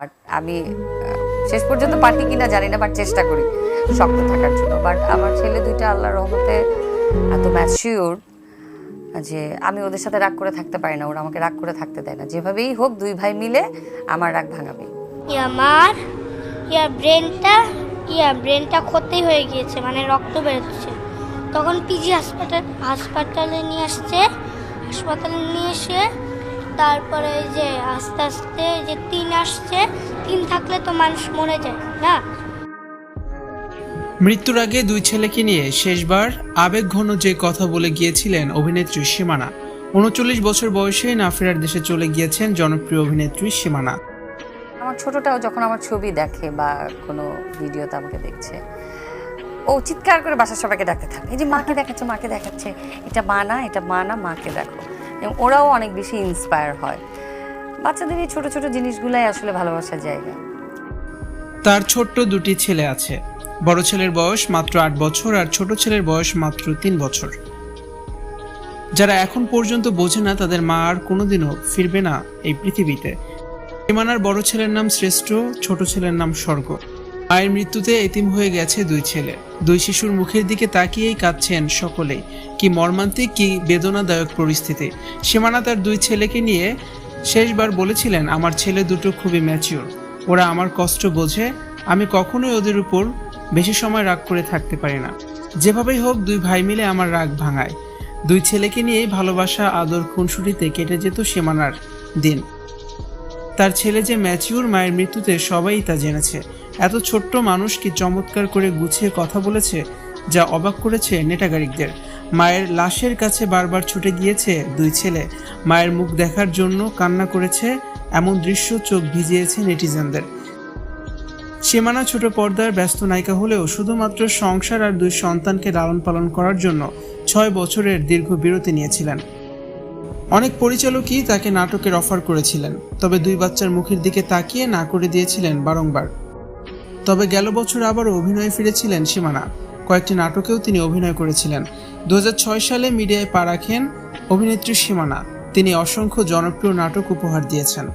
But আমি শেষ পর্যন্ত পারি কিনা জানি না বাট চেষ্টা করি শক্ত থাকার জন্য। বাট আমার ছেলে দুইটা আল্লাহর রহমতে এত ম্যাচিওর যে আমি ওদের সাথে রাগ করে থাকতে পারি না, ওরা আমাকে রাগ করে থাকতে দেয় না। যেভাবেই হোক, দুই ভাই মিলে আমার রাগ ভাঙাবে। আমার ইয়া ব্রেনটা ইয়া ব্রেনটা ক্ষতি হয়ে গিয়েছে মানে রক্ত বেরোচ্ছে। তখন পিজি হাসপাতাল হাসপাতালে নিয়ে আসছে, হাসপাতালে নিয়ে এসে তারপরে এই যে আস্তে আস্তে যে তিন আসছে তিন থাকলে তো মানুষ মরে যায় না? মৃত্যুর আগে দুই ছেলেকে নিয়ে শেষবার আবেগঘন যে কথা বলে গিয়েছিলেন অভিনেত্রী সীমানা। উনচল্লিশ বছর বয়সে না ফেরার দেশে চলে গিয়েছেন জনপ্রিয় অভিনেত্রী সীমানা। আমার ছোটটাও যখন আমার ছবি দেখে বা কোনো ভিডিওতে আমাকে দেখছে ও চিৎকার করে বাসার সবাইকে ডাকতে থাকে। এই যে মাকে দেখাচ্ছে মাকে দেখাচ্ছে এটা মা না এটা মা না মাকে দেখো। এবং ওরাও অনেক বেশি ইন্সপায়ার হয়। বাচ্চাদের এই ছোট ছোট জিনিসগুলাই আসলে ভালোবাসার জায়গা। তার ছোট্ট দুটি ছেলে আছে। বড় ছেলের বয়স মাত্র আট বছর আর ছোট ছেলের বয়স মাত্র তিন বছর। যারা এখন পর্যন্ত বোঝে না তাদের মা আর কোনোদিনও ফিরবে না এই পৃথিবীতে। সীমানার বড় ছেলের নাম শ্রেষ্ঠ, ছোট ছেলের নাম স্বর্গ। মায়ের মৃত্যুতে এতিম হয়ে গেছে দুই ছেলে। দুই শিশুর মুখের দিকে তাকিয়েই কাঁদছেন সকলেই। কি মর্মান্তিক, কি বেদনাদায়ক পরিস্থিতি। সীমানা তার দুই ছেলেকে নিয়ে শেষবার বলেছিলেন, আমার ছেলে দুটো খুবই ম্যাচিওর ওরা আমার কষ্ট বোঝে। আমি কখনোই ওদের উপর বেশি সময় রাগ করে থাকতে পারি না। যেভাবেই হোক, দুই ভাই মিলে আমার রাগ ভাঙায়। দুই ছেলেকে নিয়েই ভালোবাসা, আদর, খুনসুটিতে কেটে যেত সীমানার দিন। তার ছেলে যে ম্যাচিউর মায়ের মৃত্যুতে সবাই তা জেনেছে। এত ছোট্ট মানুষ কি চমৎকার করে গুছিয়ে কথা বলেছে, যা অবাক করেছে নেটাগারিকদের। মায়ের লাশের কাছে বারবার ছুটে গিয়েছে দুই ছেলে। মায়ের মুখ দেখার জন্য কান্না করেছে, এমন দৃশ্য চোখ ভিজিয়েছে নেটিজেনদের। সীমানা ছোট পর্দার ব্যস্ত নায়িকা হলেও শুধুমাত্র সংসার আর দুই সন্তানকে লালন পালন করার জন্য ছয় বছরের দীর্ঘ বিরতি নিয়েছিলেন। অনেক পরিচালকই তাকে নাটকের অফার করেছিলেন, তবে দুই বাচ্চার মুখের দিকে তাকিয়ে না করে দিয়েছিলেন বারংবার। তবে গেল বছর আবারও অভিনয়ে ফিরেছিলেন সীমানা। কয়েকটি নাটকেও তিনি অভিনয় করেছিলেন। দু হাজার ছয় সালে মিডিয়ায় পা রাখেন অভিনেত্রী সীমানা। তিনি অসংখ্য জনপ্রিয় নাটক উপহার দিয়েছেন।